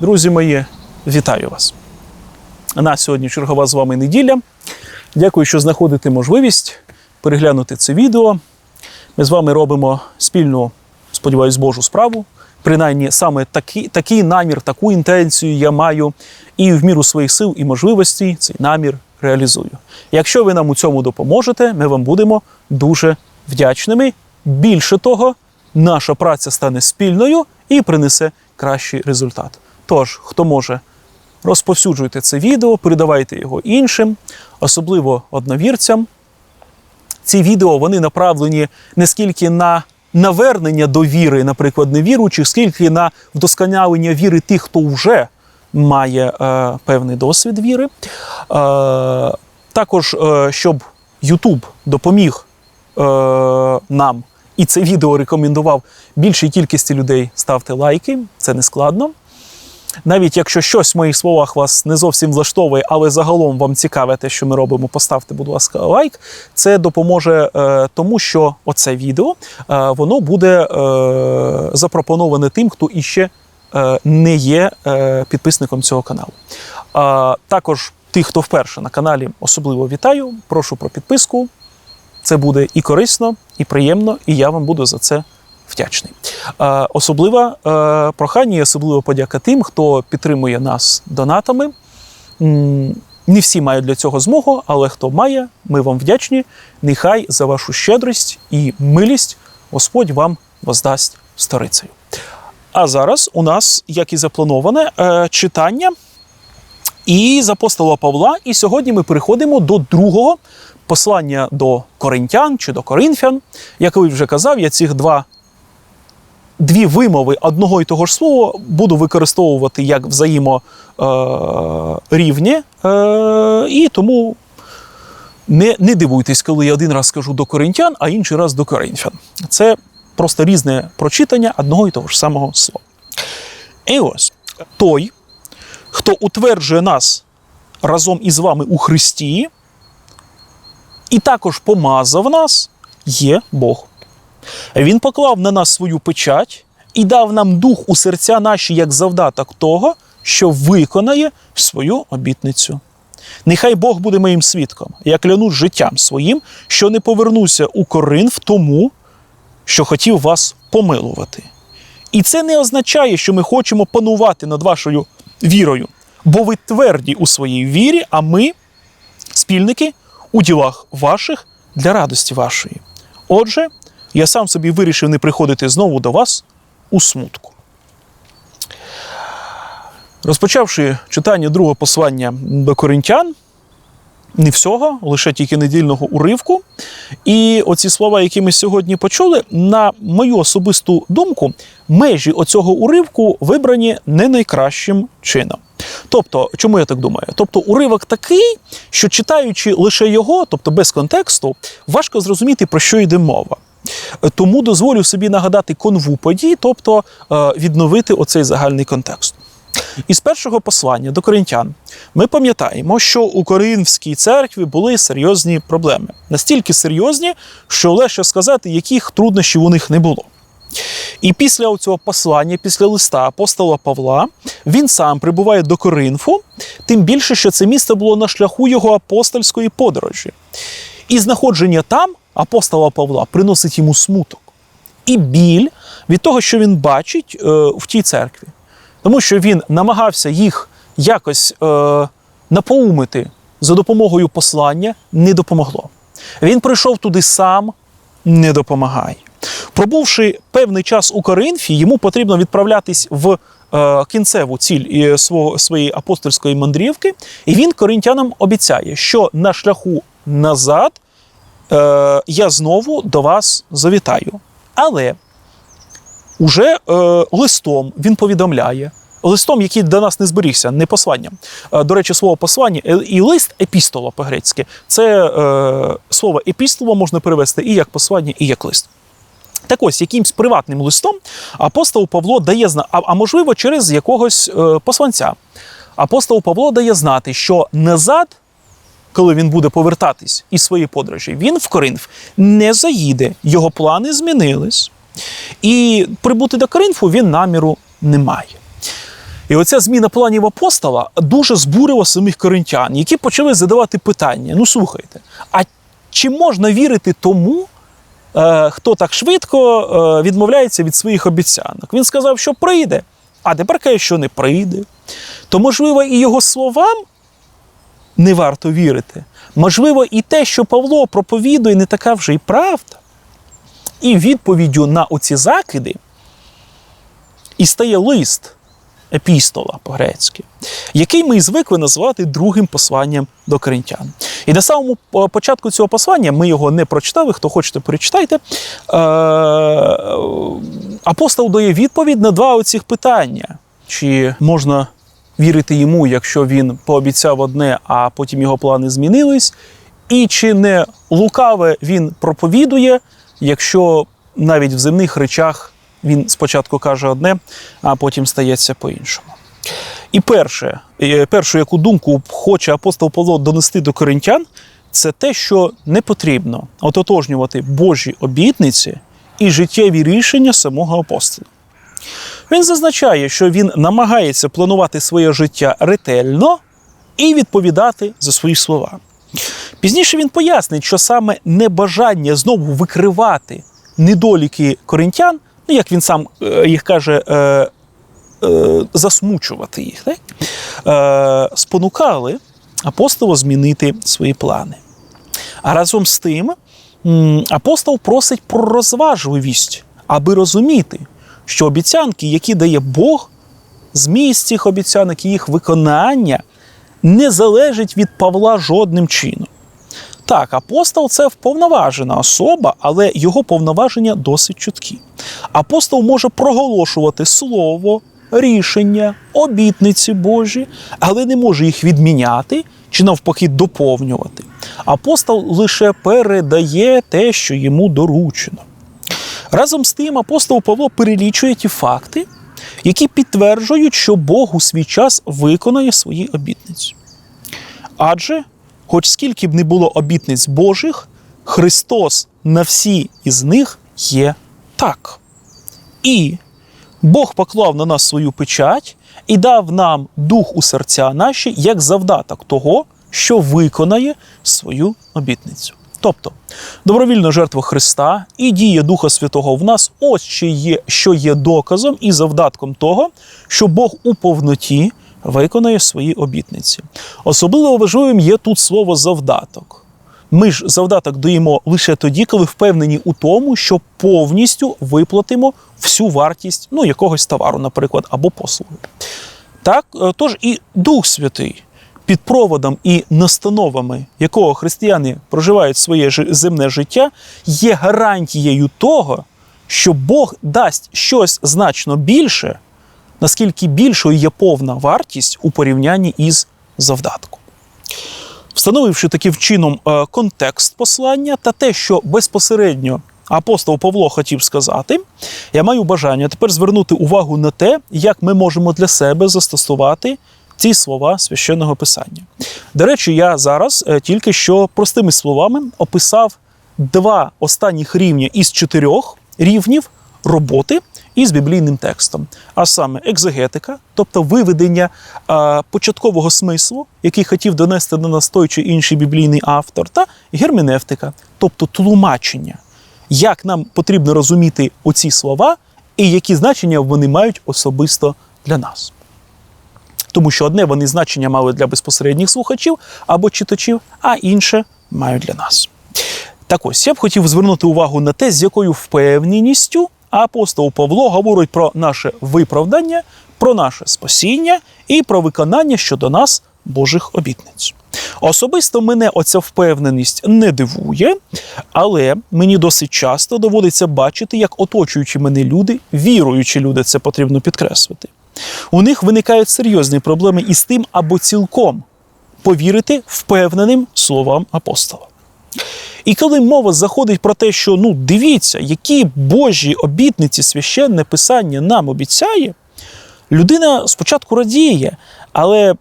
Друзі мої, вітаю вас. На сьогодні чергова з вами неділя. Дякую, що знаходите можливість переглянути це відео. Ми з вами робимо спільну, сподіваюсь, Божу справу. Принаймні, саме такий, такий намір, таку інтенцію я маю, і в міру своїх сил і можливостей цей намір реалізую. Якщо ви нам у цьому допоможете, ми вам будемо дуже вдячними. Більше того, наша праця стане спільною і принесе кращий результат. Тож, хто може, розповсюджуйте це відео, передавайте його іншим, особливо одновірцям. Ці відео вони направлені не скільки на навернення до віри, наприклад, невіруючих, скільки на вдосконалення віри тих, хто вже має е, певний досвід віри. Е, також, е, щоб YouTube допоміг е, нам і це відео рекомендував більшій кількості людей, ставте лайки, це не складно. Навіть якщо щось в моїх словах вас не зовсім влаштовує, але загалом вам цікаве те, що ми робимо, поставте, будь ласка, лайк. Це допоможе е, тому, що оце відео е, воно буде е, запропоноване тим, хто іще е, не є е, підписником цього каналу. А також тих, хто вперше на каналі, особливо вітаю. Прошу про підписку. Це буде і корисно, і приємно, і я вам буду за це вдячний. Е, особливе прохання і особливо подяка тим, хто підтримує нас донатами. Не всі мають для цього змогу, але хто має, ми вам вдячні. Нехай за вашу щедрість і милість Господь вам воздасть сторицею. А зараз у нас, як і заплановане, е, читання і з апостола Павла. І сьогодні ми переходимо до другого послання до коринтян чи до коринфян. Як я вже казав, я цих два. Дві вимови одного і того ж слова буду використовувати як взаєморівні, е, і тому не, не дивуйтесь, коли я один раз скажу до коринтян, а інший раз до коринфян. Це просто різне прочитання одного і того ж самого слова. І ось той, хто утверджує нас разом із вами у Христі, і також помазав нас, є Бог. Він поклав на нас свою печать і дав нам дух у серця наші як завдаток того, що виконає свою обітницю. Нехай Бог буде моїм свідком, я клянусь життям своїм, що не повернуся у Коринф тому, що хотів вас помилувати. І це не означає, що ми хочемо панувати над вашою вірою, бо ви тверді у своїй вірі, а ми спільники у ділах ваших для радості вашої. Отже, я сам собі вирішив не приходити знову до вас у смутку. Розпочавши читання другого послання до коринтян, не всього, лише тільки недільного уривку. І оці слова, які ми сьогодні почули, на мою особисту думку, межі оцього уривку вибрані не найкращим чином. Тобто, чому я так думаю? Тобто, уривок такий, що читаючи лише його, тобто без контексту, важко зрозуміти, про що йде мова. Тому дозволю собі нагадати конву подій, тобто е, відновити оцей загальний контекст. Із першого послання до коринтян ми пам'ятаємо, що у Коринфській церкві були серйозні проблеми. Настільки серйозні, що легше сказати, яких труднощів у них не було. І після цього послання, після листа апостола Павла, він сам прибуває до Коринфу, тим більше, що це місце було на шляху його апостольської подорожі. І знаходження там апостола Павла приносить йому смуток і біль від того, що він бачить е, в тій церкві. Тому що він намагався їх якось е, напоумити за допомогою послання, не допомогло. Він прийшов туди сам, не допомагає. Пробувши певний час у Коринфі, йому потрібно відправлятись в е, кінцеву ціль свого, своєї апостольської мандрівки, і він коринтянам обіцяє, що на шляху назад е, я знову до вас завітаю. Але уже е, листом він повідомляє. Листом, який до нас не зберігся, не посланням. Е, До речі, слово послання і лист епістола по-грецьки. Це е, слово епістола можна перевести і як послання, і як лист. Так ось, якимсь приватним листом апостол Павло дає знати, а, а можливо, через якогось е, посланця. Апостол Павло дає знати, що назад, коли він буде повертатись із своєї подорожі, він в Коринф не заїде. Його плани змінились. І прибути до Коринфу він наміру не має. І оця зміна планів апостола дуже збурила самих коринтян, які почали задавати питання: ну слухайте, а чи можна вірити тому, е, хто так швидко е, відмовляється від своїх обіцянок? Він сказав, що прийде, а тепер каже, що не прийде. То, можливо, і його словам не варто вірити. Можливо, і те, що Павло проповідує, не така вже й правда. І відповіддю на оці закиди і стає лист епістола по-грецьки, який ми звикли називати другим посланням до коринтян. І на самому е, початку цього послання ми його не прочитали. Хто хочете, перечитайте. Е, апостол дає відповідь на два оцих питання: чи можна вірити йому, якщо він пообіцяв одне, а потім його плани змінились, і чи не лукаве він проповідує, якщо навіть в земних речах він спочатку каже одне, а потім стається по-іншому. І перше, е, першу, яку думку хоче апостол Павло донести до коринтян, це те, що не потрібно ототожнювати Божі обітниці і життєві рішення самого апостола. Він зазначає, що він намагається планувати своє життя ретельно і відповідати за свої слова. Пізніше він пояснить, що саме небажання знову викривати недоліки коринтян, ну як він сам е, їх каже, е, е, засмучувати їх, так? Спонукали апостола змінити свої плани. А разом з тим апостол просить про розважливість, аби розуміти, що обіцянки, які дає Бог, зміст цих обіцянок і їх виконання не залежить від Павла жодним чином. Так, апостол це вповноважена особа, але його повноваження досить чуткі. Апостол може проголошувати слово, рішення, обітниці Божі, але не може їх відміняти чи навпаки доповнювати. Апостол лише передає те, що йому доручено. Разом з тим, апостол Павло перелічує ті факти, які підтверджують, що Бог у свій час виконає свої обітниці. Адже, хоч скільки б не було обітниць Божих, Христос на всі із них є так. І Бог поклав на нас свою печать і дав нам дух у серця наші як завдаток того, що виконає свою обітницю. Тобто добровільна жертва Христа і дія Духа Святого в нас ось що є, що є доказом і завдатком того, що Бог у повноті виконає свої обітниці. Особливо важливим є тут слово завдаток. Ми ж завдаток даємо лише тоді, коли впевнені у тому, що повністю виплатимо всю вартість ну, якогось товару, наприклад, або послуги. Так, е, тож і Дух Святий під проводом і настановами, якого християни проживають своє земне життя, є гарантією того, що Бог дасть щось значно більше, наскільки більшою є повна вартість у порівнянні із завдатком. Встановивши таким чином е, контекст послання та те, що безпосередньо апостол Павло хотів сказати, я маю бажання тепер звернути увагу на те, як ми можемо для себе застосувати ці слова священного писання. До речі, я зараз е, тільки що простими словами описав два останніх рівня із чотирьох рівнів роботи із біблійним текстом, а саме екзегетика, тобто виведення е, початкового смислу, який хотів донести до нас той чи інший біблійний автор, та герменевтика, тобто тлумачення, як нам потрібно розуміти оці слова і які значення вони мають особисто для нас. Тому що одне вони значення мали для безпосередніх слухачів або читачів, а інше мають для нас. Так ось я б хотів звернути увагу на те, з якою впевненістю апостол Павло говорить про наше виправдання, про наше спасіння і про виконання щодо нас Божих обітниць. Особисто мене оця впевненість не дивує, але мені досить часто доводиться бачити, як оточуючі мене люди, віруючі люди, це потрібно підкреслити. У них виникають серйозні проблеми із тим, або цілком повірити впевненим словам апостола. І коли мова заходить про те, що ну дивіться, які Божі обітниці священне писання нам обіцяє, людина спочатку радіє, але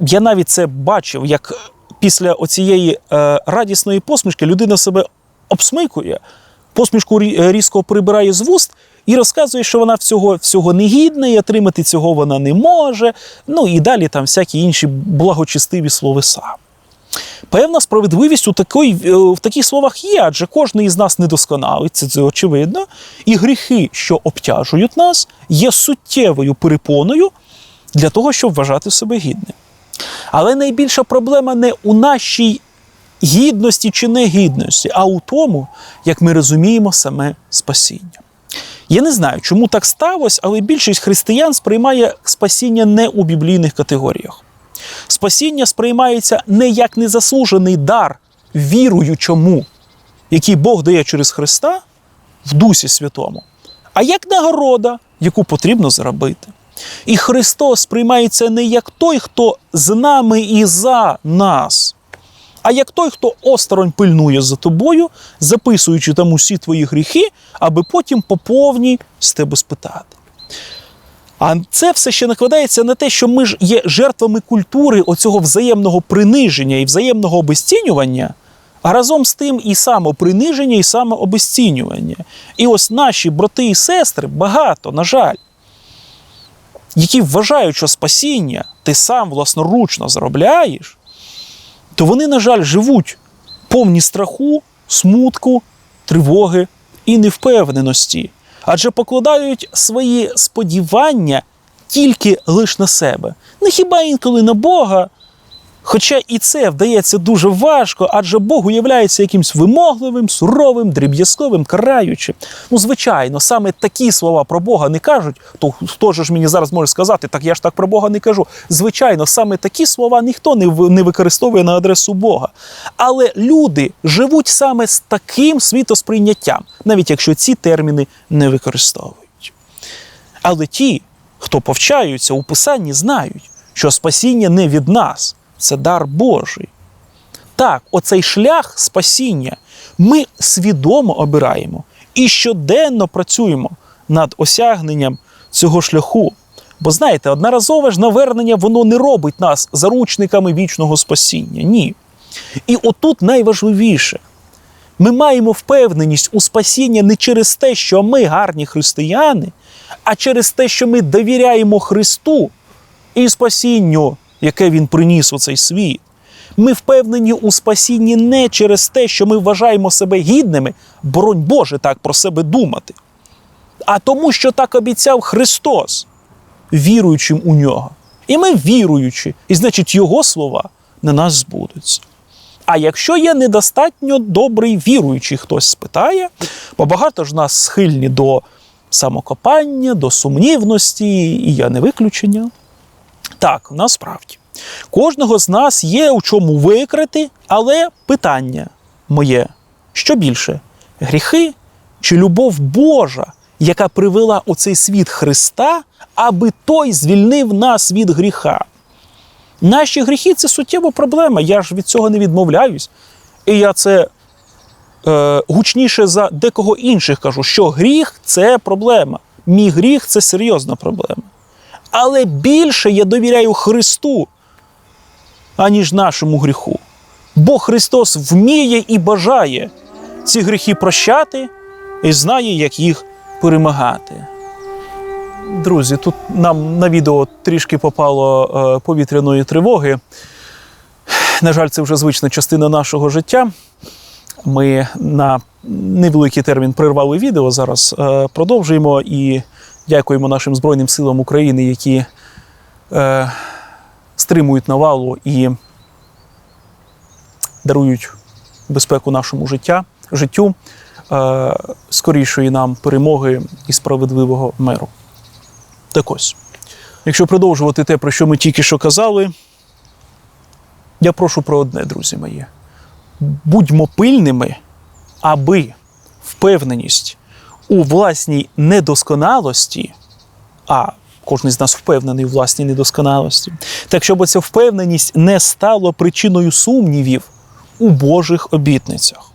я навіть це бачив, як після оцієї е, радісної посмішки людина себе обсмикує, посмішку різко прибирає з вуст і розказує, що вона всього, всього не гідна, і отримати цього вона не може. Ну і далі там всякі інші благочестиві словеса. Певна справедливість у такої, е, в таких словах є, адже кожен із нас недосконалий, це очевидно. І гріхи, що обтяжують нас, є суттєвою перепоною для того, щоб вважати себе гідним. Але найбільша проблема не у нашій гідності чи негідності, а у тому, як ми розуміємо саме спасіння. Я не знаю, чому так сталося, але більшість християн сприймає спасіння не у біблійних категоріях. Спасіння сприймається не як незаслужений дар віруючому, який Бог дає через Христа в Дусі Святому, а як нагорода, яку потрібно заробити. І Христос сприймається не як той, хто з нами і за нас, а як той, хто осторонь пильнує за тобою, записуючи там усі твої гріхи, аби потім по повній з тебе спитати. А це все ще накладається на те, що ми ж є жертвами культури оцього взаємного приниження і взаємного обесцінювання, а разом з тим і самоприниження, і самообесцінювання. І ось наші брати і сестри багато, на жаль, які вважають, що спасіння ти сам власноручно заробляєш, то вони, на жаль, живуть повні страху, смутку, тривоги і невпевненості, адже покладають свої сподівання тільки лиш на себе, не хіба інколи на Бога. Хоча і це вдається дуже важко, адже Бог уявляється якимсь вимогливим, суровим, дріб'язковим, караючим. Ну, звичайно, саме такі слова про Бога не кажуть. То хто ж мені зараз може сказати, так я ж так про Бога не кажу. Звичайно, саме такі слова ніхто не використовує на адресу Бога. Але люди живуть саме з таким світосприйняттям, навіть якщо ці терміни не використовують. Але ті, хто повчаються у Писанні, знають, що спасіння не від нас, це дар Божий. Так, оцей шлях спасіння ми свідомо обираємо і щоденно працюємо над осягненням цього шляху. Бо знаєте, одноразове ж навернення воно не робить нас заручниками вічного спасіння. Ні. І отут найважливіше. Ми маємо впевненість у спасіння не через те, що ми гарні християни, а через те, що ми довіряємо Христу і спасінню, яке Він приніс у цей світ. Ми впевнені у спасінні не через те, що ми вважаємо себе гідними, боронь Боже так про себе думати, а тому, що так обіцяв Христос, віруючим у нього. І ми віруючи, і значить, Його слова на нас збудуться. А якщо є недостатньо добрий віруючий, хтось спитає, бо багато ж нас схильні до самокопання, до сумнівності, і я не виключення. Так, насправді. Кожного з нас є у чому викрити, але питання моє: що більше? Гріхи чи любов Божа, яка привела у цей світ Христа, аби той звільнив нас від гріха? Наші гріхи це суттєва проблема. Я ж від цього не відмовляюсь. І я це е, гучніше за декого інших кажу, що гріх це проблема. Мій гріх це серйозна проблема. Але більше я довіряю Христу, аніж нашому гріху. Бо Христос вміє і бажає ці гріхи прощати і знає, як їх перемагати. Друзі, тут нам на відео трішки попало е, повітряної тривоги. На жаль, це вже звична частина нашого життя. Ми на невеликий термін прервали відео. Зараз е, продовжуємо і дякуємо нашим Збройним силам України, які е, стримують навалу і дарують безпеку нашому життя, життю, е, скорішої нам перемоги і справедливого миру. Так ось, якщо продовжувати те, про що ми тільки що казали, я прошу про одне, друзі мої. Будьмо пильними, аби впевненість у власній недосконалості, а кожен з нас впевнений у власній недосконалості, так щоб ця впевненість не стала причиною сумнівів у Божих обітницях.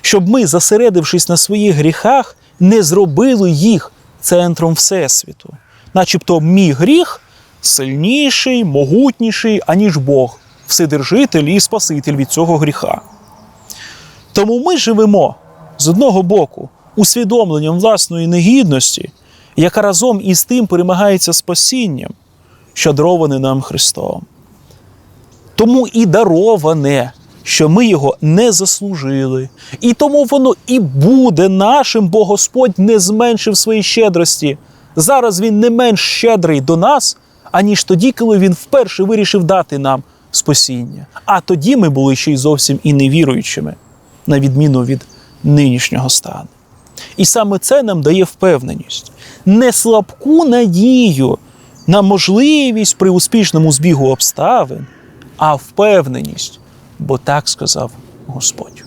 Щоб ми, зосередившись на своїх гріхах, не зробили їх центром Всесвіту. Начебто мій гріх сильніший, могутніший, аніж Бог, вседержитель і Спаситель від цього гріха. Тому ми живемо з одного боку, усвідомленням власної негідності, яка разом із тим перемагається спасінням, що дароване нам Христом. Тому і дароване, що ми його не заслужили. І тому воно і буде нашим, бо Господь не зменшив свої щедрості. Зараз Він не менш щедрий до нас, аніж тоді, коли Він вперше вирішив дати нам спасіння. А тоді ми були ще й зовсім і невіруючими, на відміну від нинішнього стану. І саме це нам дає впевненість, не слабку надію на можливість при успішному збігу обставин, а впевненість, бо так сказав Господь.